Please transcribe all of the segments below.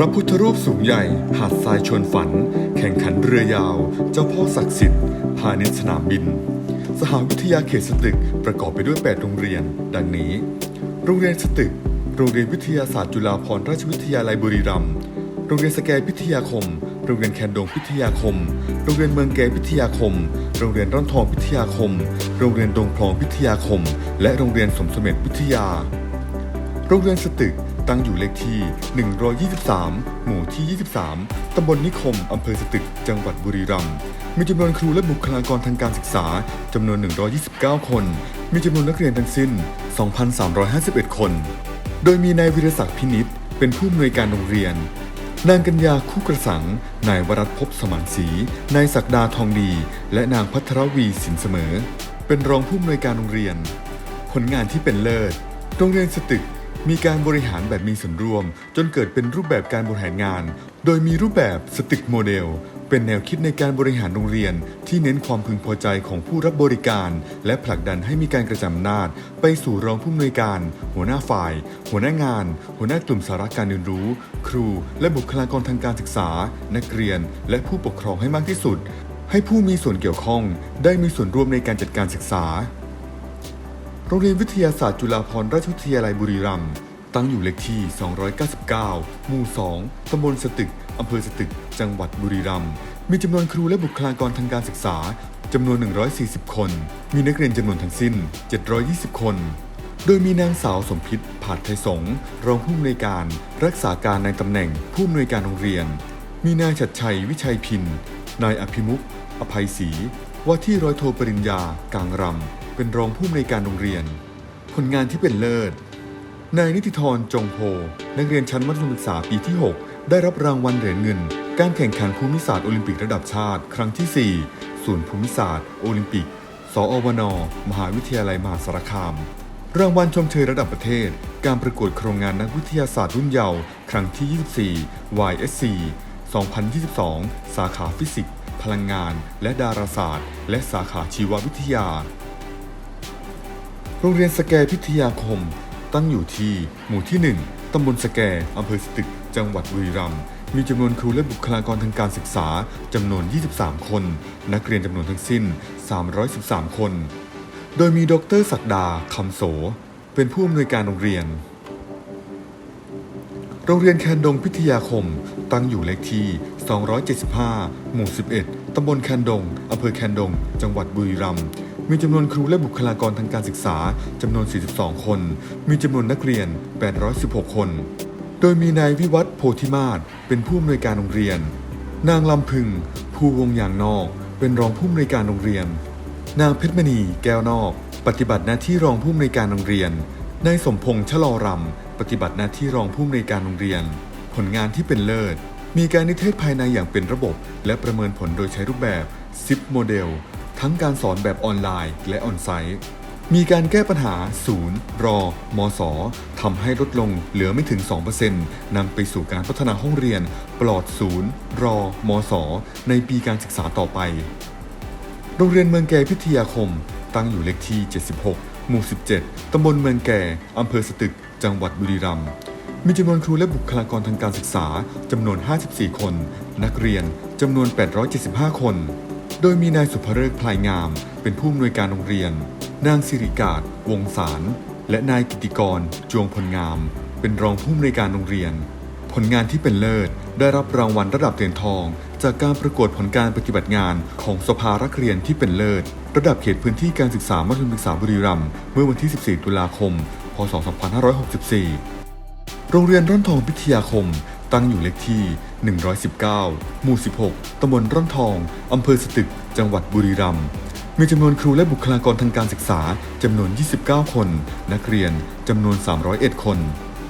พระพุทธรูปสูงใหญ่ หาดทรายชวนฝัน แข่งขันเรือยาว เจ้าพ่อศักดิ์สิทธิ์ พาณิชย์สนามบิน สหวิทยาเขตสตึกประกอบไปด้วย 8 โรงเรียน ดังนี้ โรงเรียนสตึก โรงเรียนวิทยาศาสตร์จุฬาภรณราชวิทยาลัยบุรีรัมย์ โรงเรียนสแกพิทยาคม โรงเรียนแคนดงพิทยาคม โรงเรียนเมืองแกพิทยาคม โรงเรียนร่อนทองพิทยาคม โรงเรียนดงพลองพิทยาคม และโรงเรียนสมสมเด็จวิทยา โรงเรียนสตึกตั้งอยู่เลขที่ 123 หมู่ที่ 23 ตำบลนิคม อำเภอสตึก จังหวัดบุรีรัมย์ มีจำนวนครูและบุคลากรทางการศึกษา จำนวน 129 คน มีจำนวนนักเรียนทั้งสิ้น 2,351 คน โดยมีนายวิรศักดิ์พินิษเป็นผู้อำนวยการโรงเรียน นางกัญญาคู่กระสัง นายวรัตพบสมานศรี นายศักดาทองดี และนางพัทรวีสินเสมอ เป็นรองผู้อำนวยการโรงเรียน ผลงานที่เป็นเลิศ โรงเรียนสตึก มีการบริหารแบบมีส่วนร่วม จนเกิดเป็นรูปแบบการบริหารงาน โดยมีรูปแบบสตึกโมเดล เป็นแนวคิดในการบริหารโรงเรียน ที่เน้นความพึงพอใจของผู้รับบริการ และผลักดันให้มีการกระจายอำนาจ ไปสู่รองผู้อำนวยการ หัวหน้าฝ่าย หัวหน้างาน หัวหน้ากลุ่มสาระการเรียนรู้ ครู และบุคลากรทางการศึกษา นักเรียน และผู้ปกครองให้มากที่สุด ให้ผู้มีส่วนเกี่ยวข้อง ได้มีส่วนร่วมในการจัดการศึกษา โรงเรียนวิทยาศาสตร์จุฬาภรณราชวิทยาลัยบุรีรัมย์ตั้งอยู่เลขที่ 299 หมู่ 2 ตำบลสตึก อำเภอสตึก จังหวัดบุรีรัมย์ มีจำนวนครูและบุคลากรทางการศึกษาจำนวน 140 คน มีนักเรียนจำนวนทั้งสิ้น 720 คน โดยมีนางสาวสมพิษผาดไทยสง รองผู้อำนวยการ รักษาการในตำแหน่งผู้อำนวยการโรงเรียน มีนายชัดชัยวิชัยพิน นายอภิมุข อภัยศรี ว่าที่ร้อยโทปริญญากลางรำ เป็นรองผู้อำนวยการโรงเรียน ผลงานที่เป็นเลิศ นายนิติธรจงโพ นักเรียนชั้นมัธยมศึกษาปีที่ 6 ได้รับรางวัลเหรียญเงิน การแข่งขันภูมิศาสตร์โอลิมปิกระดับชาติ ครั้งที่ 4 ศูนย์ภูมิศาสตร์โอลิมปิก สอวนมหาวิทยาลัยมหาสารคาม รางวัลชมเชยระดับประเทศ การประกวดโครงงานนักวิทยาศาสตร์รุ่นเยาว์ครั้งที่ 24 YSC 2022 สาขาฟิสิกส์พลังงาน และดาราศาสตร์ และสาขาชีววิทยา โรงเรียนสแกพิทยาคม ตั้งอยู่ที่หมู่ที่ 1 ตำบลสแกอำเภอสตึก จังหวัดบุรีรัมย์ มีจำนวนครูและบุคลากรทางการศึกษาจำนวน 23 คน นักเรียนจำนวนทั้งสิ้น 313 คน โดยมีดรศักดาคำโส เป็นผู้อำนวยการโรงเรียน โรงเรียนแคนดงพิทยาคม ตั้งอยู่เลขที่ 275 หมู่ 11 ตำบลแคนดงอำเภอแคนดง จังหวัดบุรีรัมย์ มีจำนวนครูและบุคลากรทางการศึกษาจำนวน 42 คน มีจำนวนนักเรียน 816 คน โดยมีนายวิวัฒน์โพธิมาศเป็นผู้อำนวยการโรงเรียน นางลำพึงภูวงยางนอก เป็นรองผู้อำนวยการโรงเรียน นางเพชรมณี แก้วนอก ปฏิบัติหน้าที่รองผู้อำนวยการโรงเรียน นายสมพงษ์ชะลอรำ ปฏิบัติหน้าที่รองผู้อำนวยการโรงเรียน ผลงานที่เป็นเลิศ มีการนิเทศภายในอย่างเป็นระบบ และประเมินผลโดยใช้รูปแบบ10โมเดล ทั้งการสอนแบบออนไลน์และออนไซต์ มีการแก้ปัญหา ศูนย์ รอ มสทำให้ลดลงเหลือไม่ถึง 2%นำไปสู่การพัฒนาห้องเรียน ปลอดศูนย์ รอ มสในปีการศึกษาต่อไป โรงเรียนเมืองแก่พิทยาคม ตั้งอยู่เลขที่ 76 หมู่ 17 ตำบลเมืองแก่ อำเภอสตึก จังหวัดบุรีรัมย์มีจำนวนครูและบุคลากรทางการศึกษาจำนวน 54 คน นักเรียนจำนวน 875 คน โดยมีนายสุภเริกพลายงาม เป็นผู้อำนวยการโรงเรียน นางสิริกาศวงศาร และนายกิติกร จวงพลงาม เป็นรองผู้อำนวยการโรงเรียน ผลงานที่เป็นเลิศ ได้รับรางวัลระดับเหรียญทอง จากการประกวดผลการปฏิบัติงานของสภารักเรียนที่เป็นเลิศ ระดับเขตพื้นที่การศึกษามัธยมศึกษาบุรีรัมย์เมื่อวันที่ 14 ตุลาคม พศ 2564 โรงเรียนร่อนทองพิทยาคม ตั้งอยู่เลขที่ 119 หมู่ 16 ตำบลร่อนทอง อำเภอสตึก จังหวัดบุรีรัมย์ มีจำนวนครูและบุคลากรทางการศึกษาจำนวน 29 คน นักเรียนจำนวน 301 คน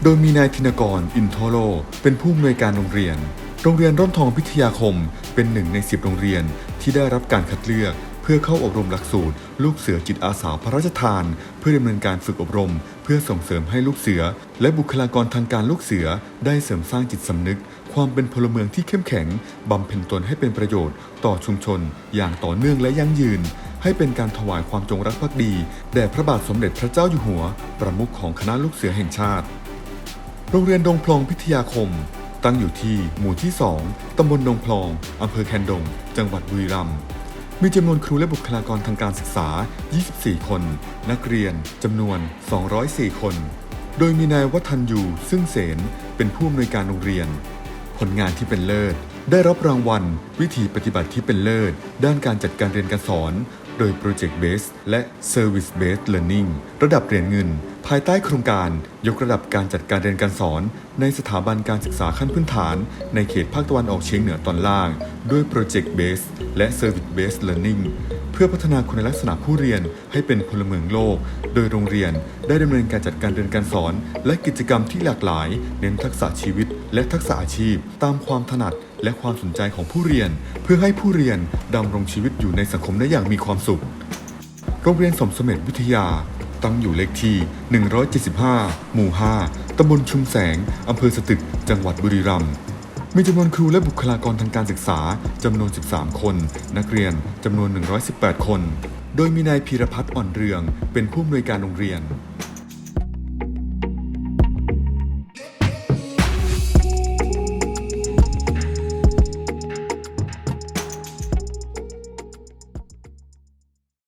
โดยมีนายธินกร อินทโล เป็นผู้อำนวยการโรงเรียน โรงเรียนร่อนทองพิทยาคม เป็นหนึ่งใน 10 โรงเรียนที่ได้รับการคัดเลือก พื่อเข้าอบรมหลักสูตร ลูกเสือจิตอาสาพระราชทาน เพื่อดำเนินการฝึกอบรม เพื่อส่งเสริมให้ลูกเสือ และบุคลากรทางการลูกเสือ ได้เสริมสร้างจิตสำนึก ความเป็นพลเมืองที่เข้มแข็งบำเพ็ญตนให้เป็นประโยชน์ ต่อชุมชน อย่างต่อเนื่องและยั่งยืน ให้เป็นการถวายความจงรักภักดีแด่พระบาทสมเด็จพระเจ้าอยู่หัว ประมุขของคณะลูกเสือแห่งชาติ โรงเรียนดงพลองพิทยาคมตั้งอยู่ที่หมู่ที่ 2 ตำบลดงพลอง อำเภอแคนดง จังหวัดบุรีรัมย์ มีจำนวนครูและบุคลากรทางการศึกษา 24 คน นักเรียนจำนวน 204 คน โดยมีนายวัฒนยูซึ่งเสนเป็นผู้อำนวยการโรงเรียน ผลงานที่เป็นเลิศ ได้รับรางวัล วิธีปฏิบัติที่เป็นเลิศ ด้านการจัดการเรียนการสอน โดย Project Based และ Service Based Learning ระดับเหรียญเงิน ภายใต้โครงการ ยกระดับการจัดการเรียนการสอน ในสถาบันการศึกษาขั้นพื้นฐาน ในเขตภาคตะวันออกเฉียงเหนือตอนล่าง ด้วย Project Based และ Service Based Learning เพื่อพัฒนาคุณลักษณะผู้เรียนให้เป็นพลเมืองโลก โดยโรงเรียนได้ดำเนินการจัดการเรียนการสอน และกิจกรรมที่หลากหลาย เน้นทักษะชีวิต และทักษะอาชีพ ตามความถนัด และความสนใจของผู้เรียนเพื่อให้ผู้เรียนดำรงชีวิตอยู่ในสังคมได้อย่างมีความสุข โรงเรียนสมสมเด็จวิทยา ตั้งอยู่เลขที่ 175 หมู่ 5ตำบลชุมแสง อำเภอสตึก จังหวัดบุรีรัมย์ มีจำนวนครูและบุคลากรทางการศึกษาจำนวน 13 คน นักเรียนจำนวน 118 คน โดยมีนายพีรพัฒน์อ่อนเรือง เป็นผู้อำนวยการโรงเรียน